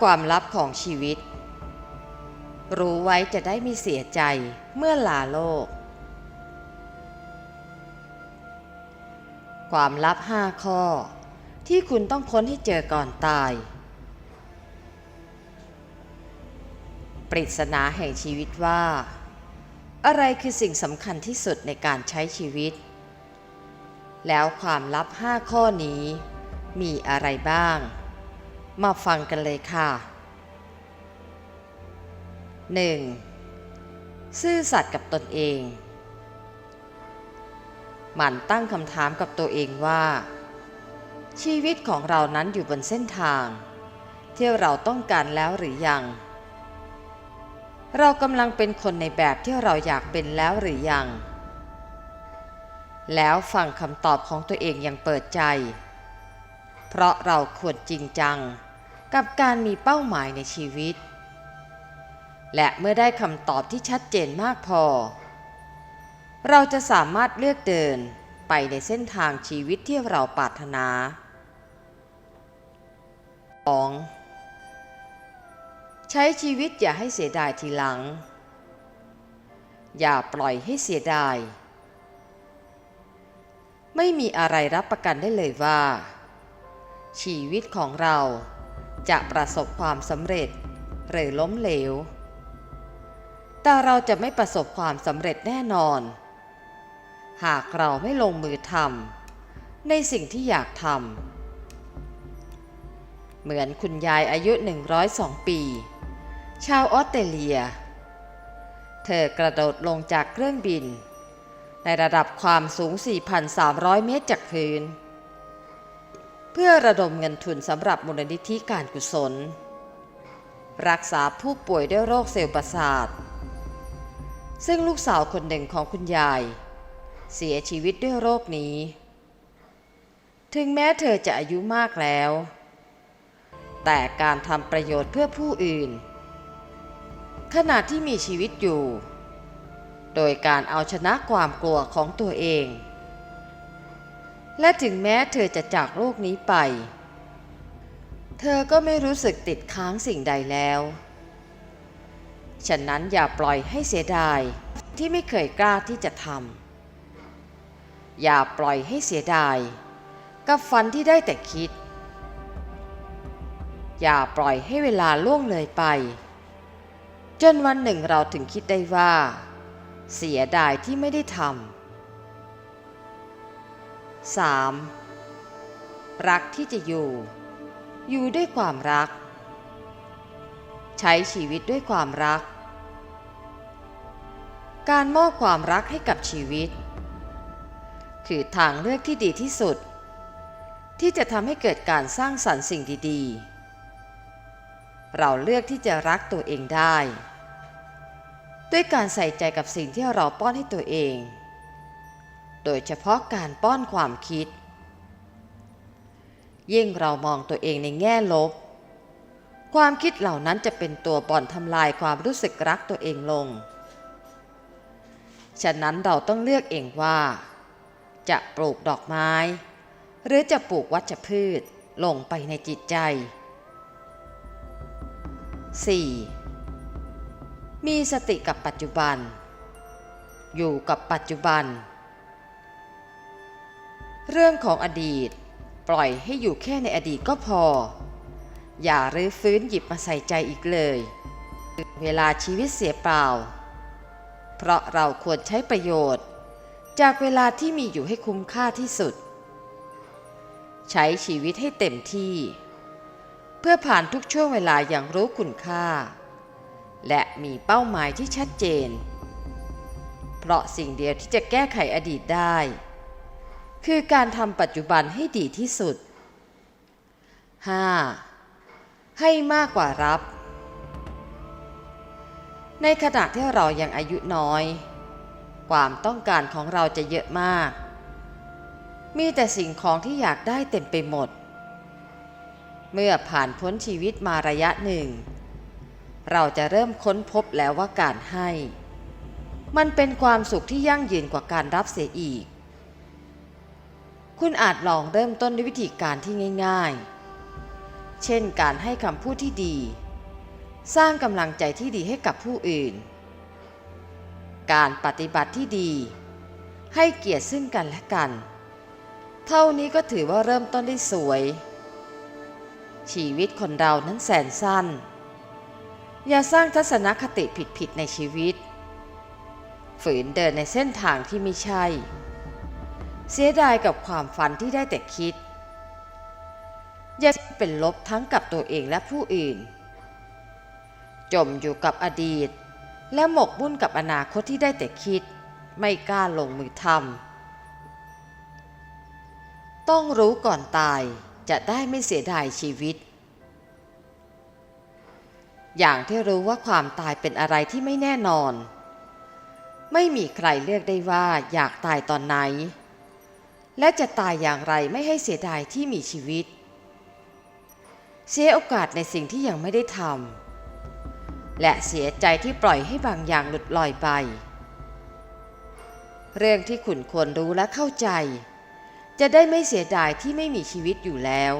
ความลับของชีวิต รู้ไว้จะได้ไม่เสียใจเมื่อลาโลก ความลับห้าข้อ ที่คุณต้องค้นให้เจอก่อนตาย ปริศนาแห่งชีวิตว่า อะไรคือสิ่งสำคัญที่สุดในการใช้ชีวิต แล้วความลับห้าข้อนี้มีอะไรบ้าง มาฟังกันเลยค่ะ 1. ซื่อสัตย์กับตนเอง หมั่นตั้งคำถามกับตัวเองว่า ชีวิตของเรานั้นอยู่บนเส้นทาง ที่เราต้องการแล้วหรือยัง เรากำลังเป็นคนในแบบที่เราอยากเป็นแล้วหรือยัง แล้วฟังคำตอบของตัวเองอย่างเปิดใจ เพราะเราควรจริงจัง กับการมีเป้าหมายในชีวิต และเมื่อได้คำตอบที่ชัดเจนมากพอ เราจะสามารถเลือกเดินไปในเส้นทางชีวิตที่เราปรารถนา 2. ใช้ชีวิตอย่าให้เสียดายทีหลัง อย่าปล่อยให้เสียดาย ไม่มีอะไรรับประกันได้เลยว่า ชีวิตของเรา จะประสบความสำเร็จ หรือล้มเหลว แต่เราจะไม่ประสบความสำเร็จแน่นอน หากเราไม่ลงมือทำในสิ่งที่อยากทำเหมือนคุณยายอายุ 102 ปี ชาวออสเตรเลีย เธอกระโดดลงจากเครื่องบิน ในระดับความสูง 4,300 เมตรจากพื้น เพื่อระดมเงินทุนสำหรับมูลนิธิการกุศล รักษาผู้ป่วยด้วยโรคเซลล์ประสาท ซึ่งลูกสาวคนหนึ่งของคุณยาย เสียชีวิตด้วยโรคนี้ ถึงแม้เธอจะอายุมากแล้ว แต่การทำประโยชน์เพื่อผู้อื่น ขณะที่มีชีวิตอยู่ โดยการเอาชนะความกลัวของตัวเอง และถึงแม้เธอจะจากโลกนี้ไป เธอก็ไม่รู้สึกติดค้างสิ่งใดแล้ว ฉะนั้นอย่าปล่อยให้เสียดายที่ไม่เคยกล้าที่จะทำ อย่าปล่อยให้เสียดาย กับฝันที่ได้แต่คิด อย่าปล่อยให้เวลาล่วงเลยไป จนวันหนึ่งเราถึงคิดได้ว่า เสียดายที่ไม่ได้ทำ 3. รักที่จะอยู่ อยู่ด้วยความรัก ใช้ชีวิตด้วยความรัก การมอบความรักให้กับชีวิต คือทางเลือกที่ดีที่สุด ที่จะทำให้เกิดการสร้างสรรค์สิ่งดีๆ เราเลือกที่จะรักตัวเองได้ ด้วยการใส่ใจกับสิ่งที่เราป้อนให้ตัวเอง โดยเฉพาะการป้อนความคิด ยิ่งเรามองตัวเองในแง่ลบ ความคิดเหล่านั้นจะเป็นตัวบ่อนทำลายความรู้สึกรักตัวเองลง ฉะนั้นเราต้องเลือกเองว่า จะปลูกดอกไม้ หรือจะปลูกวัชพืชลงไปในจิตใจ 4. มีสติกับปัจจุบัน อยู่กับปัจจุบัน เรื่องของอดีต ปล่อยให้อยู่แค่ในอดีตก็พอ อย่ารื้อฟื้นหยิบมาใส่ใจอีกเลย เวลาชีวิตเสียเปล่า เพราะเราควรใช้ประโยชน์ จากเวลาที่มีอยู่ให้คุ้มค่าที่สุด ใช้ชีวิตให้เต็มที่ เพื่อผ่านทุกช่วงเวลาอย่างรู้คุณค่า และมีเป้าหมายที่ชัดเจน เพราะสิ่งเดียวที่จะแก้ไขอดีตได้ คือการทำปัจจุบันให้ดีที่สุด 5. ให้มากกว่ารับ ในขณะที่เรายังอายุน้อย ความต้องการของเราจะเยอะมาก มีแต่สิ่งของที่อยากได้เต็มไปหมด เมื่อผ่านพ้นชีวิตมาระยะหนึ่ง เราจะเริ่มค้นพบแล้วว่าการให้ มันเป็นความสุขที่ยั่งยืนกว่าการรับเสียอีก คุณอาจลองเริ่มต้นด้วยวิธีการที่ง่ายๆ เช่นการให้คำพูดที่ดี สร้างกำลังใจที่ดีให้กับผู้อื่น การปฏิบัติที่ดี ให้เกียรติซึ่งกันและกัน เท่านี้ก็ถือว่าเริ่มต้นได้สวย ชีวิตคนเรานั้นแสนสั้น อย่าสร้างทัศนคติผิดๆในชีวิต ฝืนเดินในเส้นทางที่ไม่ใช่ เสียดายกับความฝันที่ได้แต่คิดย่าเป็นลบทั้งกับตัวเองและผู้อื่น จมอยู่กับอดีต และหมกมุ่นกับอนาคตที่ได้แต่คิด ไม่กล้าลงมือทำต้องรู้ก่อนตายจะได้ไม่เสียดายชีวิต อย่างที่รู้ว่าความตายเป็นอะไรที่ไม่แน่นอน ไม่มีใครเลือกได้ว่าอยากตายตอนไหน และจะตายอย่างไรไม่ให้เสียดายที่มีชีวิต เสียโอกาสในสิ่งที่ยังไม่ได้ทำและเสียใจที่ปล่อยให้บางอย่างหลุดลอยไป เรื่องที่คุณควรรู้และเข้าใจ จะได้ไม่เสียดายที่ไม่มีชีวิตอยู่แล้ว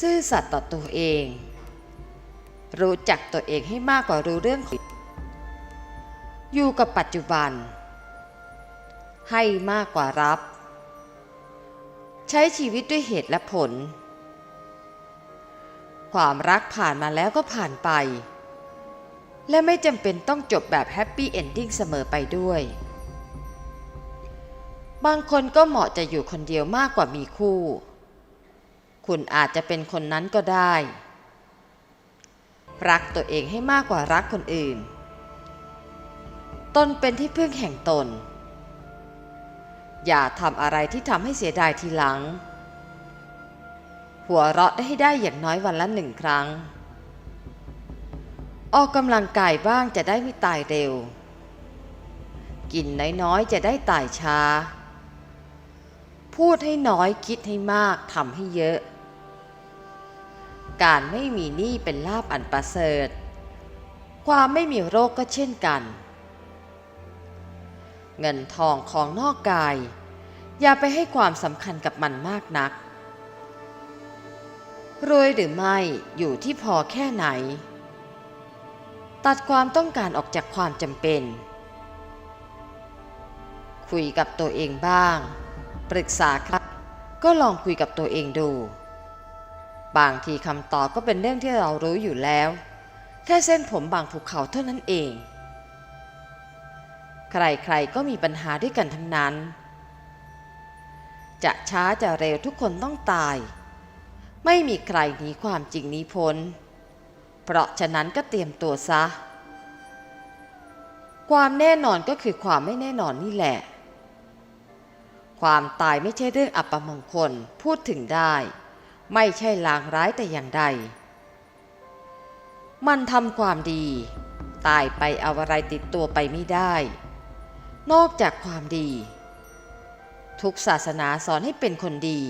ซื่อสัตย์ต่อตัวเอง รู้จักตัวเองให้มากกว่ารู้เรื่องอยู่กับปัจจุบัน ให้มากกว่ารับ ใช้ชีวิตด้วยเหตุและผล ความรักผ่านมาแล้วก็ผ่านไป และไม่จำเป็นต้องจบแบบแฮปปี้เอนดิ้งเสมอไปด้วย บางคนก็เหมาะจะอยู่คนเดียวมากกว่ามีคู่ คุณอาจจะเป็นคนนั้นก็ได้ รักตัวเองให้มากกว่ารักคนอื่น ตนเป็นที่พึ่งแห่งตน อย่าทำอะไรที่ทำให้เสียดายทีหลัง หัวเราะได้ให้ได้อย่างน้อยวันละหนึ่งครั้ง ออกกำลังกายบ้างจะได้ไม่ตายเร็ว กินน้อยๆจะได้ตายช้า พูดให้น้อยคิดให้มากทำให้เยอะ การไม่มีหนี้เป็นลาบอันประเสริฐ ความไม่มีโรคก็เช่นกัน เงินทองของนอกกาย อย่าไปให้ความสำคัญกับมันมากนัก รวยหรือไม่อยู่ที่พอแค่ไหน ตัดความต้องการออกจากความจำเป็น คุยกับตัวเองบ้าง ปรึกษาครับ ก็ลองคุยกับตัวเองดู บางทีคำตอบก็เป็นเรื่องที่เรารู้อยู่แล้ว แค่เส้นผมบางภูเขาเท่านั้นเอง ใครๆก็มีปัญหาด้วยกันทั้งนั้น จะช้าจะเร็วทุกคนต้องตาย ไม่มีใครหนีความจริงนี้พ้น เพราะฉะนั้นก็เตรียมตัวซะ ความแน่นอนก็คือความไม่แน่นอนนี่แหละ ความตายไม่ใช่เรื่องอัปมงคลพูดถึงได้ ไม่ใช่ลางร้ายแต่อย่างใด มันทำความดีตายไปเอาอะไรติดตัวไปไม่ได้ นอกจากความดี ทุกศาสนาสอนให้เป็นคนดี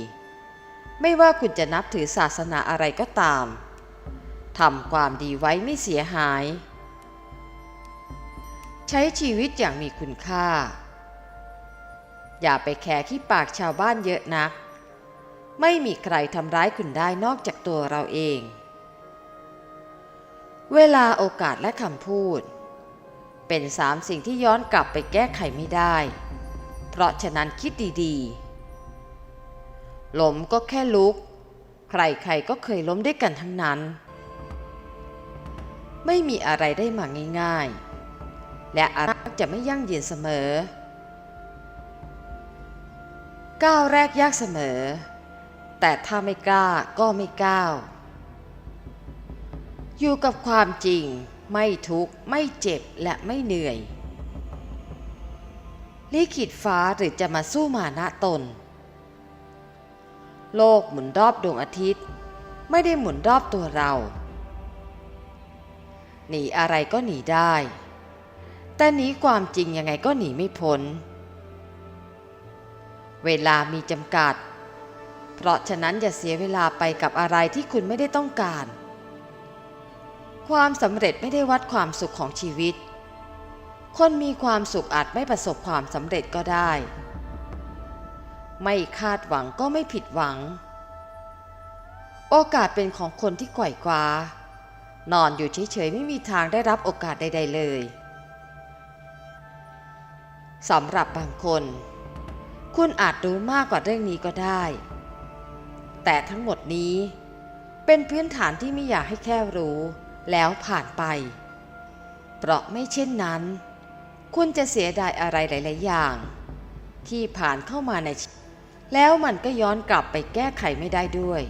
ไม่ว่าคุณจะนับถือศาสนาอะไรก็ตามทำความดีไว้ไม่เสียหาย ใช้ชีวิตอย่างมีคุณค่า อย่าไปแคร์ขี้ปากชาวบ้านเยอะนัก ไม่มีใครทำร้ายคุณได้นอกจากตัวเราเอง เวลาโอกาสและคำพูด เป็นสามสิ่งที่ย้อนกลับไปแก้ไขไม่ได้ เพราะฉะนั้นคิดดีๆ ล้มก็แค่ลุก ใครๆก็เคยล้มด้วยกันทั้งนั้น ไม่มีอะไรได้มาง่ายๆ และอะไรจะไม่ยั่งยืนเสมอ ก้าวแรกยากเสมอ แต่ถ้าไม่กล้าก็ไม่ก้าว อยู่กับความจริง ไม่ทุกข์ไม่เจ็บและไม่เหนื่อย ลิขิตฟ้าหรือจะมาสู้มานะตน โลกหมุนรอบดวงอาทิตย์ ไม่ได้หมุนรอบตัวเรา หนีอะไรก็หนีได้ แต่หนีความจริงยังไงก็หนีไม่พ้น เวลามีจำกัด เพราะฉะนั้นอย่าเสียเวลาไปกับอะไรที่คุณไม่ได้ต้องการ ความสำเร็จไม่ได้วัดความสุขของชีวิต คนมีความสุขอาจไม่ประสบความสำเร็จก็ได้ ไม่คาดหวังก็ไม่ผิดหวัง โอกาสเป็นของคนที่ไขว่คว้านอนอยู่เฉยๆไม่มีทางได้รับโอกาสใดๆเลยสำหรับบางคน คุณอาจรู้มากกว่าเรื่องนี้ก็ได้ แต่ทั้งหมดนี้เป็นพื้นฐานที่ไม่อยากให้แค่รู้ แล้วผ่านไป เพราะไม่เช่นนั้น คุณจะเสียดายอะไรหลาย ๆ อย่าง ที่ผ่านเข้ามาในชีวิตแล้วมันก็ย้อนกลับไปแก้ไขไม่ได้ด้วย